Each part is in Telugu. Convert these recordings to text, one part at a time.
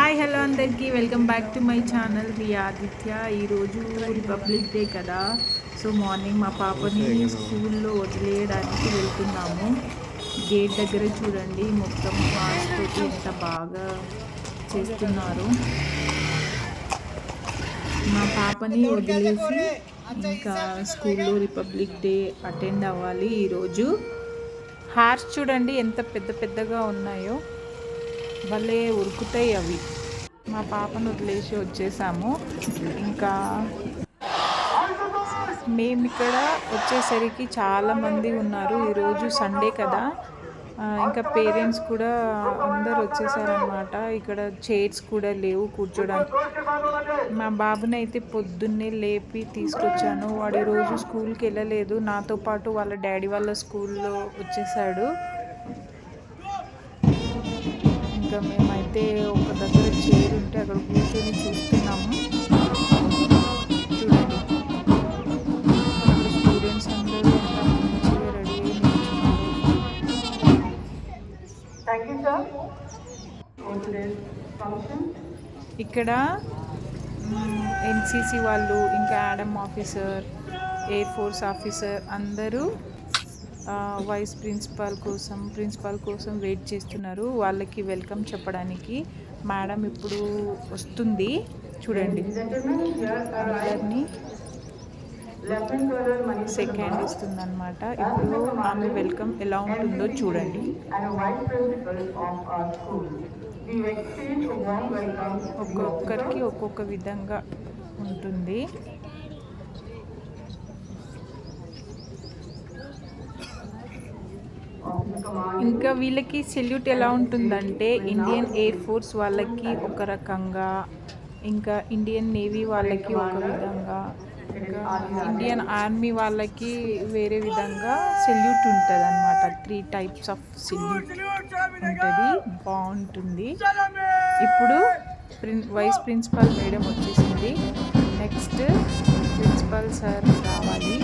హాయ్ హలో అందరికీ. Welcome back to my channel మీ ఆదిత్య. ఈరోజు రిపబ్లిక్ డే కదా. సో మార్నింగ్ మా పాపని స్కూల్లో వదిలేయడానికి వెళ్తున్నాము. గేట్ దగ్గర చూడండి మొత్తం మాస్క్ తోటి ఎంత బాగా చేస్తున్నారు. మా పాపని వదిలేసి ఇంకా స్కూల్లో రిపబ్లిక్ డే అటెండ్ అవ్వాలి ఈరోజు. హార్స్ చూడండి ఎంత పెద్ద పెద్దగా ఉన్నాయో. భలే ఉరుకుతాయి అవి. మా పాపను వదిలేసి వచ్చేసాము. ఇంకా మేము ఇక్కడ వచ్చేసరికి చాలామంది ఉన్నారు. ఈరోజు సండే కదా. ఇంకా పేరెంట్స్ కూడా అందరు వచ్చేసారనమాట ఇక్కడ చైర్స్ కూడా లేవు కూర్చోడానికి. మా బాబుని అయితే పొద్దున్నే లేపి తీసుకొచ్చాను. వాడు ఈరోజు స్కూల్కి వెళ్ళలేదు. నాతో పాటు వాళ్ళ డాడీ వాళ్ళ స్కూల్లో వచ్చేసాడు. ఇంకా మేమైతే ఒక దగ్గర చైర్ ఉంటే అక్కడ కూర్చొని చూస్తున్నాము చూడండి స్టూడెంట్స్ అందరూ ఎంత మంచిగా రెడీ అయ్యి నిల్చున్నారు. Thank you, ఇక్కడ ఎన్సీసీ వాళ్ళు ఇంకా యాడమ్ ఆఫీసర్ ఎయిర్ ఫోర్స్ ఆఫీసర్ అందరూ వైస్ ప్రిన్సిపాల్ కోసం ప్రిన్సిపాల్ కోసం వెయిట్ చేస్తున్నారు. వాళ్ళకి వెల్కమ్ చెప్పడానికి. మేడం ఇప్పుడు వస్తుంది. చూడండి. అందరినీ సెకండ్ ఇస్తుంది అనమాట ఇప్పుడు ఆమె వెల్కమ్ ఎలా ఉంటుందో చూడండి. ఒక్కొక్కరికి ఒక్కొక్క విధంగా ఉంటుంది. ఇంకా వీళ్ళకి సెల్యూట్ ఎలా ఉంటుందంటే ఇండియన్ ఎయిర్ ఫోర్స్ వాళ్ళకి ఒక రకంగా ఇంకా ఇండియన్ నేవీ వాళ్ళకి ఒక విధంగా ఇంకా ఇండియన్ ఆర్మీ వాళ్ళకి వేరే విధంగా సెల్యూట్ ఉంటుంది అనమాట త్రీ టైప్స్ ఆఫ్ సెల్యూట్ ఉంటుంది బాగుంటుంది. ఇప్పుడు ప్రిన్ వైస్ ప్రిన్సిపల్ మేడం వచ్చేసింది. నెక్స్ట్ ప్రిన్సిపల్ సార్ రావాలి.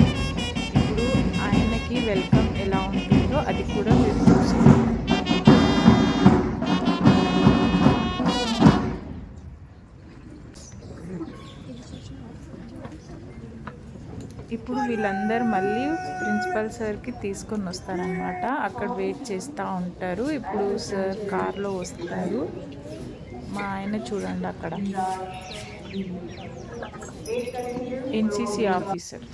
ఇప్పుడు ఆయనకి వెల్కమ్ ఎలా ఉంటుంది? అది కూడా మీరు చూసుకోండి. ఇప్పుడు వీళ్ళందరూ మళ్ళీ ప్రిన్సిపల్ సార్కి తీసుకొని వస్తారనమాట అక్కడ వెయిట్ చేస్తూ ఉంటారు. ఇప్పుడు సార్ కార్లో వస్తారు. మా ఆయన చూడండి అక్కడ. NCC officer.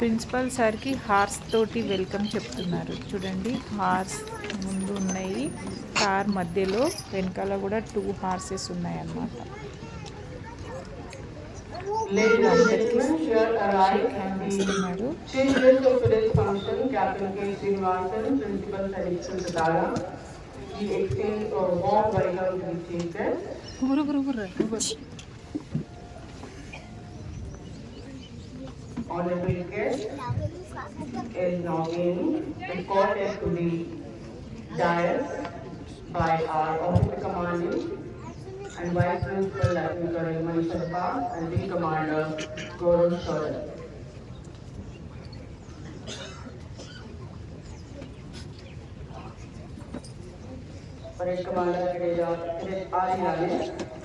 ప్రిన్సిపల్ సార్కి హార్స్ తోటి వెల్కమ్ చెప్తున్నారు. చూడండి హార్స్ ముందు ఉన్నాయి కార్ మధ్యలో వెనకాల కూడా టూ హార్సెస్ ఉన్నాయి అన్నమాట onderwijkers is now we recorded to the dials by our officer commanding and Vice Principal Lieutenant Colonel Mani Sharpa and Wing Commander Gaurav Shoran. Commander Kireja, के आदि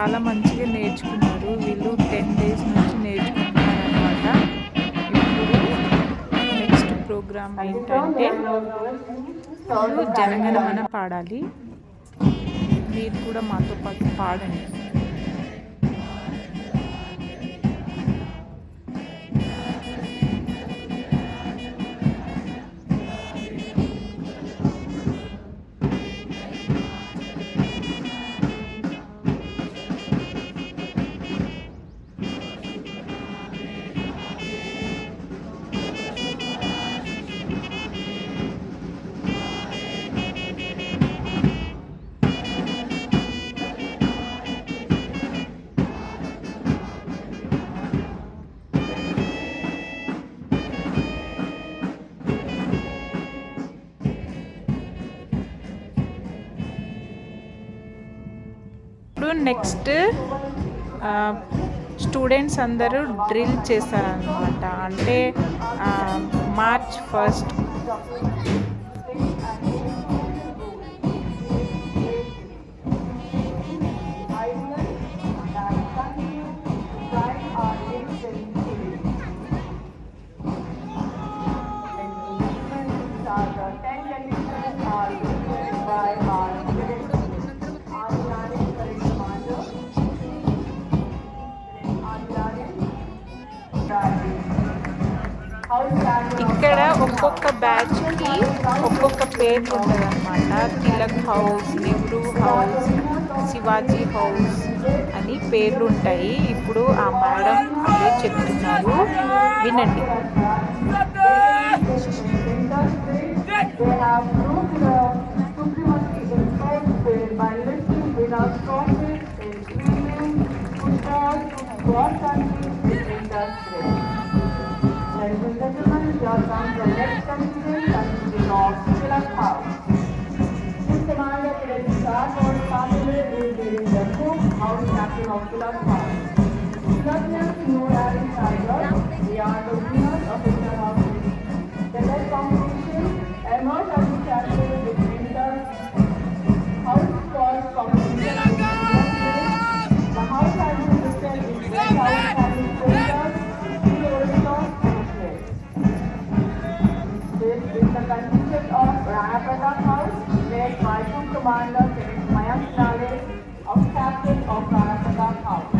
చాలా మంచిగా నేర్చుకున్నారు. వీళ్ళు టెన్ డేస్ నుంచి నేర్చుకుంటున్నారు అనమాట ఇప్పుడు నెక్స్ట్ ప్రోగ్రామ్ ఏంటంటే జనగణమన పాడాలి. మీరు కూడా మాతో పాటు పాడండి. నెక్స్ట్ స్టూడెంట్స్ uh, అందరూ డ్రిల్ చేస్తారనమాట అంటే uh, మార్చ్ ఫస్ట్ ఒక్కొక్క బ్యాచ్కి ఒక్కొక్క పేరు ఉంటుంది అనమాట Tilak house Nehru house Shivaji house అని పేర్లు ఉంటాయి ఇప్పుడు ఆ మేడం అదే చెప్తున్నారు. వినండి. They have does on the left contingent the north Chilak House. This commander will start on Saturday will be in the cook house captain of Chilak House. Two commanders Mayank Nale, of captain of Rana Pratap House.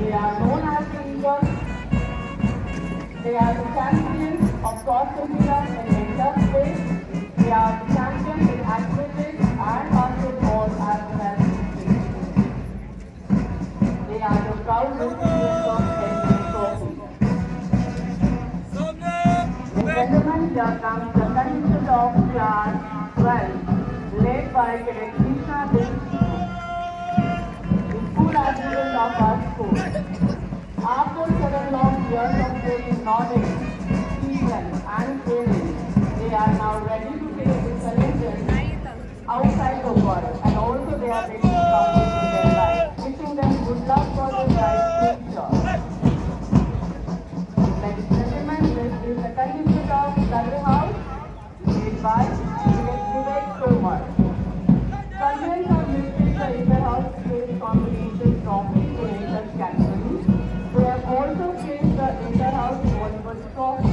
They are known as the Eagles. They are the champions of cross country in the industry. They are the champions in athletics and basketball as well as in. They are the proud recipients of Henry Trophy. The gentleman here comes the contingent of class 12, led by Cadet Krishna Devi. The school adjutant of our school. After seven long years of training knowledge, experience and training, they are now ready to take the challenges outside the world and also they are ready to complete in their life. Wishing them good luck for their bright future. Ladies and gentlemen, this is the contingent of House, led by ônibus, vou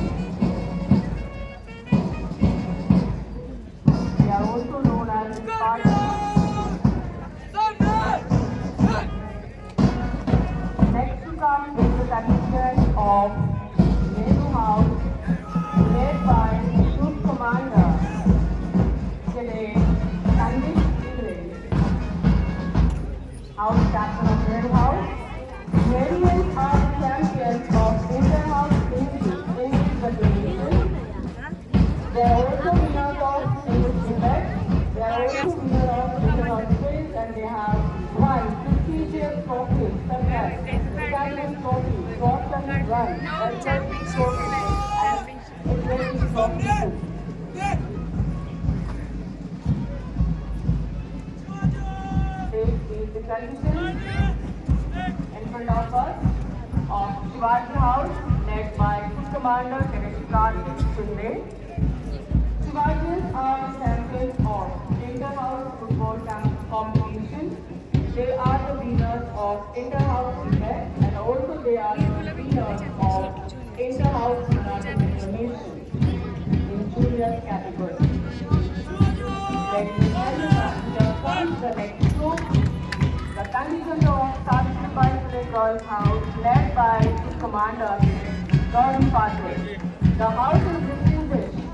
Shivaji House led by Commander Kartik Shinde. Shivajis are champions of inter-house football competition. They are the winners of inter-house event and also they are the winners of inter-house Information in junior category. The next group. The contingent of Satisfied Girls House led by commander, Gauri Patel. The house is distinguished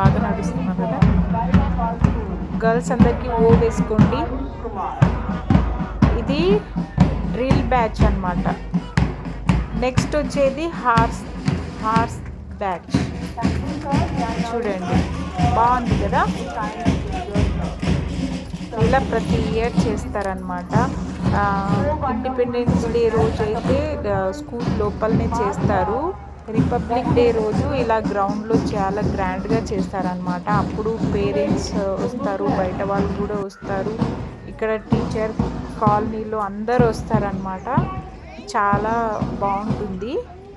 బాగా నడుస్తున్నారు కదా. గర్ల్స్ అందరికీ ఓ వేసుకోండి. ఇది డ్రిల్ బ్యాచ్ అన్నమాట. నెక్స్ట్ వచ్చేది హార్స్ హార్స్ బ్యాచ్ చూడండి బాగుంది కదా? ఇలా ప్రతి ఇయర్ చేస్తారనమాట ఇండిపెండెన్స్ డే రోజు అయితే స్కూల్ లోపలనే చేస్తారు. రిపబ్లిక్ డే రోజు ఇలా గ్రౌండ్లో చాలా గ్రాండ్గా చేస్తారనమాట అప్పుడు పేరెంట్స్ uh, వస్తారు బయట వాళ్ళు కూడా వస్తారు. ఇక్కడ టీచర్ కాలనీలో అందరు వస్తారనమాట చాలా బాగుంటుంది.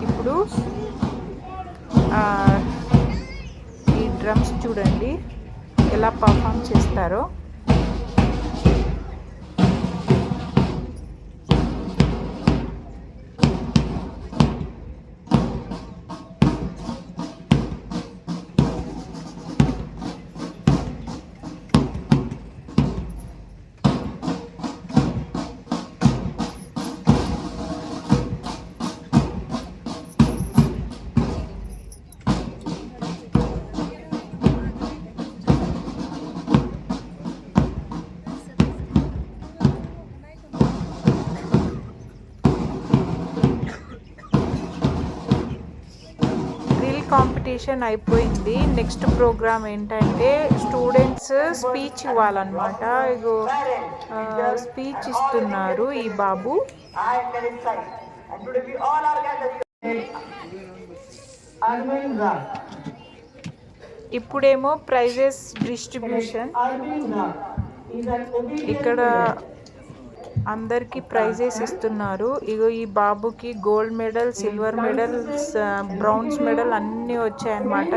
ఇప్పుడు ఈ డ్రమ్స్ చూడండి. ఎలా పర్ఫామ్ చేస్తారో. ప్రజెంటేషన్ అయిపోయింది. నెక్స్ట్ ప్రోగ్రామ్ ఏంటంటే స్టూడెంట్స్ స్పీచ్ ఇవ్వాలన్నమాట. ఇగో స్పీచ్ ఇస్తున్నారు ఈ బాబు. ఇప్పుడేమో ప్రైజెస్ డిస్ట్రిబ్యూషన్ ఇక్కడ అందరికి ప్రైజెస్ ఇస్తున్నారు. ఇగో ఈ బాబుకి gold medal silver medal bronze medal అన్నీ వచ్చాయన్నమాట.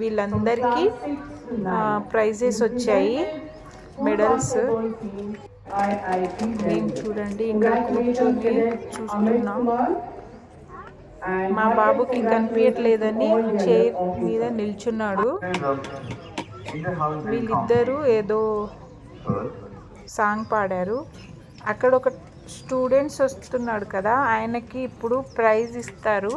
వీళ్ళందరికీ ప్రైజెస్ వచ్చాయి. మెడల్స్. మేము చూడండి ఇక్కడ కూర్చొని చూస్తున్నాం. మా బాబుకి కనిపించట్లేదని చైర్ మీద నిల్చున్నాడు. వీళ్ళిద్దరూ ఏదో సాంగ్ పాడారు. అక్కడ ఒక స్టూడెంట్స్ వస్తున్నాడు కదా ఆయనకి ఇప్పుడు ప్రైజ్ ఇస్తారు.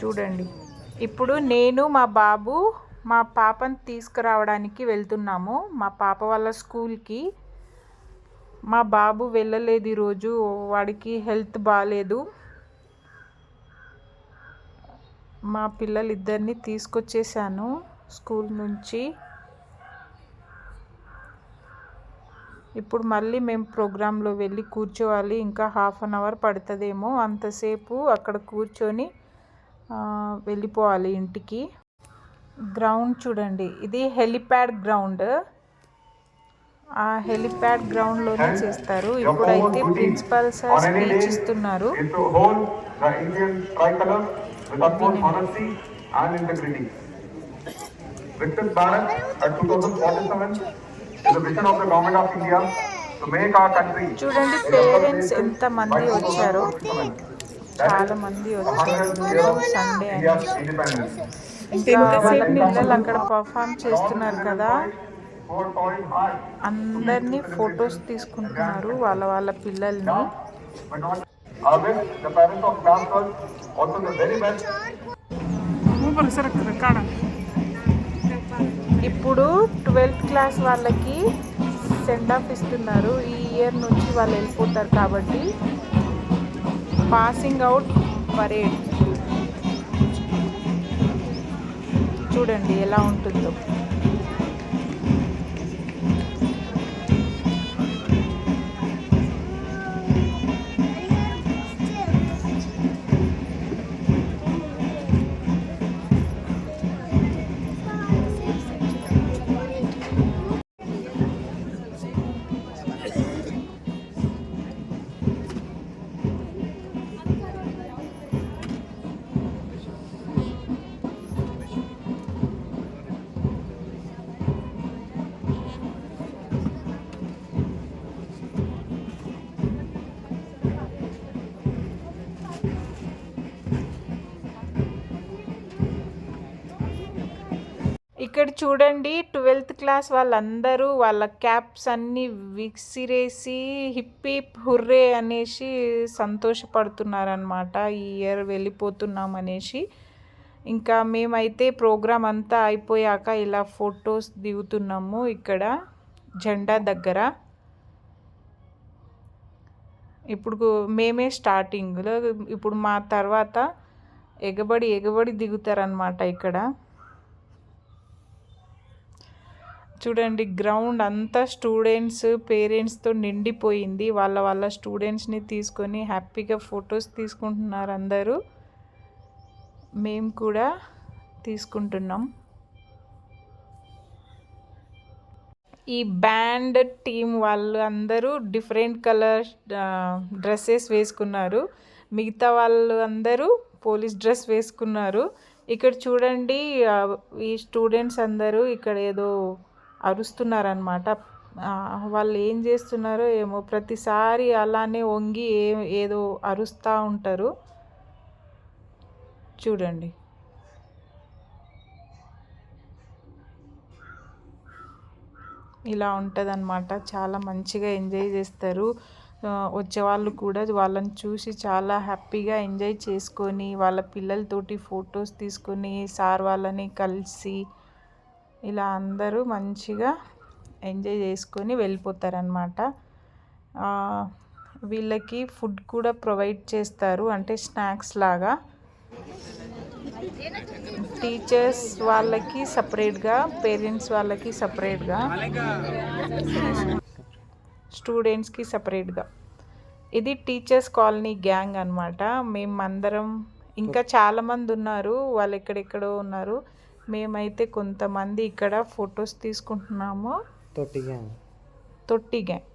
చూడండి. ఇప్పుడు నేను మా బాబు మా పాపని తీసుకురావడానికి వెళ్తున్నాము. మా పాప వాళ్ళ స్కూల్కి. మా బాబు వెళ్ళలేదు ఈరోజు వాడికి హెల్త్ బాగాలేదు మా పిల్లలిద్దరిని తీసుకొచ్చేసాను స్కూల్ నుంచి. ఇప్పుడు మళ్ళీ మేము ప్రోగ్రాంలో వెళ్ళి కూర్చోవాలి. ఇంకా హాఫ్ అన్ అవర్ పడుతుందేమో. అంతసేపు అక్కడ కూర్చొని వెళ్ళిపోవాలి ఇంటికి. గ్రౌండ్ చూడండి. ఇది హెలిప్యాడ్ గ్రౌండ్. ఆ హెలిప్యాడ్ గ్రౌండ్లోనే చేస్తారు. ఇప్పుడైతే ప్రిన్సిపల్ సార్ స్పీచ్ ఇస్తున్నారు is to hold the Indian tricolor with utmost honesty and integrity. Viksit Bharat at 2047 చూడండి పేరెంట్స్ ఎంత మంది వచ్చారు. చాలా మంది వచ్చారు. సండే ఇంకసేపు నిన్నలు అక్కడ పర్ఫామ్ చేస్తున్నారు కదా. అందరినీ ఫొటోస్ తీసుకుంటున్నారు వాళ్ళ వాళ్ళ పిల్లల్ని. ఇప్పుడు ట్వెల్త్ క్లాస్ వాళ్ళకి సెండ్ ఆఫ్ ఇస్తున్నారు. ఈ ఇయర్ నుంచి వాళ్ళు వెళ్ళిపోతారు కాబట్టి పాసింగ్ అవుట్ పరేడ్ చూడండి ఎలా ఉంటుందో. ఇక్కడ చూడండి ట్వెల్త్ క్లాస్ వాళ్ళందరూ వాళ్ళ క్యాప్స్ అన్నీ విసిరేసి హిప్పీ హుర్రే అనేసి సంతోషపడుతున్నారనమాట ఈ ఇయర్ వెళ్ళిపోతున్నాం అనేసి. ఇంకా మేమైతే ప్రోగ్రాం అంతా అయిపోయాక ఇలా ఫొటోస్ దిగుతున్నాము ఇక్కడ జెండా దగ్గర. ఇప్పుడు మేమే స్టార్టింగ్లో ఇప్పుడు మా తర్వాత ఎగబడి ఎగబడి దిగుతారనమాట ఇక్కడ. చూడండి గ్రౌండ్ అంతా స్టూడెంట్స్ పేరెంట్స్తో నిండిపోయింది. వాళ్ళ వాళ్ళ స్టూడెంట్స్ని తీసుకొని హ్యాపీగా ఫొటోస్ తీసుకుంటున్నారు అందరూ. మేము కూడా తీసుకుంటున్నాం. ఈ బ్యాండ్ టీం వాళ్ళు అందరూ డిఫరెంట్ కలర్ డ్రెస్సెస్ వేసుకున్నారు. మిగతా వాళ్ళు అందరూ పోలీస్ డ్రెస్ వేసుకున్నారు. ఇక్కడ చూడండి ఈ స్టూడెంట్స్ అందరూ ఇక్కడ ఏదో అరుస్తున్నారనమాట వాళ్ళు ఏం చేస్తున్నారో ఏమో ప్రతిసారి అలానే వంగి ఏ ఏదో అరుస్తూ ఉంటారు. చూడండి. ఇలా ఉంటుందన్నమాట. చాలా మంచిగా ఎంజాయ్ చేస్తారు. వచ్చేవాళ్ళు కూడా వాళ్ళని చూసి చాలా హ్యాపీగా ఎంజాయ్ చేసుకొని వాళ్ళ పిల్లలతోటి ఫొటోస్ తీసుకొని సార్ వాళ్ళని కలిసి ఇలా అందరూ మంచిగా ఎంజాయ్ చేసుకొని వెళ్ళిపోతారనమాట వీళ్ళకి ఫుడ్ కూడా ప్రొవైడ్ చేస్తారు. అంటే స్నాక్స్ లాగా. టీచర్స్ వాళ్ళకి సపరేట్గా పేరెంట్స్ వాళ్ళకి సపరేట్గా. స్టూడెంట్స్కి సపరేట్గా. ఇది టీచర్స్ కాలనీ గ్యాంగ్ అనమాట మేమందరం ఇంకా చాలామంది ఉన్నారు. వాళ్ళు ఎక్కడెక్కడో ఉన్నారు. మేమైతే కొంతమంది ఇక్కడ ఫొటోస్ తీసుకుంటున్నాము. తొట్టి గ్యాంగ్ తొట్టి గ్యాంగ్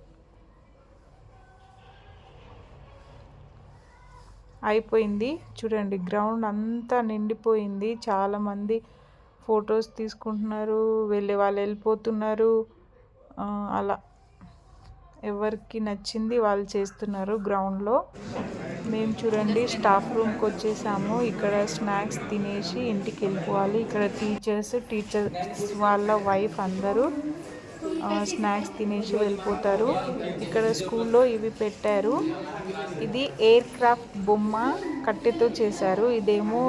అయిపోయింది. చూడండి గ్రౌండ్ అంతా నిండిపోయింది. చాలామంది ఫొటోస్ తీసుకుంటున్నారు. వెళ్ళే వాళ్ళు వెళ్ళిపోతున్నారు. అలా. ఎవరికి నచ్చింది వాళ్ళు చేస్తున్నారు గ్రౌండ్లో. మేము చూడండి స్టాఫ్ రూమ్కి వచ్చేసాము. ఇక్కడ స్నాక్స్ తినేసి ఇంటికి వెళ్ళిపోవాలి. ఇక్కడ టీచర్స్ టీచర్స్ వాళ్ళ వైఫ్ అందరూ స్నాక్స్ తినేసి వెళ్ళిపోతారు. ఇక్కడ స్కూల్లో ఇవి పెట్టారు. ఇది ఎయిర్ క్రాఫ్ట్ బొమ్మ కట్టెతో చేశారు. ఇదేమో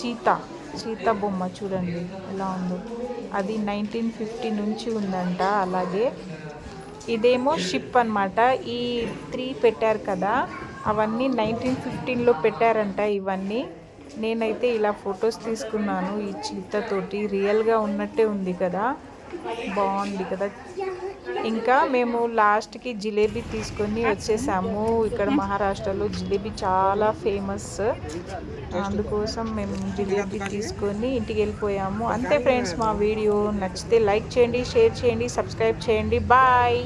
చీతా చీతా బొమ్మ చూడండి ఎలా ఉందో. అది నైన్టీన్ ఫిఫ్టీ నుంచి ఉందంట అలాగే ఇదేమో షిప్ అన్నమాట. ఈ త్రీ పెట్టారు కదా అవన్నీ నైన్టీన్ ఫిఫ్టీన్లో పెట్టారంట ఇవన్నీ. నేనైతే ఇలా ఫొటోస్ తీసుకున్నాను ఈ చీతతోటి రియల్గా ఉన్నట్టే ఉంది కదా. బాగుంది కదా. ఇంకా మేము లాస్ట్కి జిలేబీ తీసుకొని వచ్చేసాము. ఇక్కడ మహారాష్ట్రలో జిలేబీ చాలా ఫేమస్. అందుకోసం మేము జిలేబీ తీసుకొని ఇంటికి వెళ్ళిపోయాము. అంతే ఫ్రెండ్స్ మా వీడియో నచ్చితే లైక్ చేయండి షేర్ చేయండి సబ్స్క్రైబ్ చేయండి. బాయ్!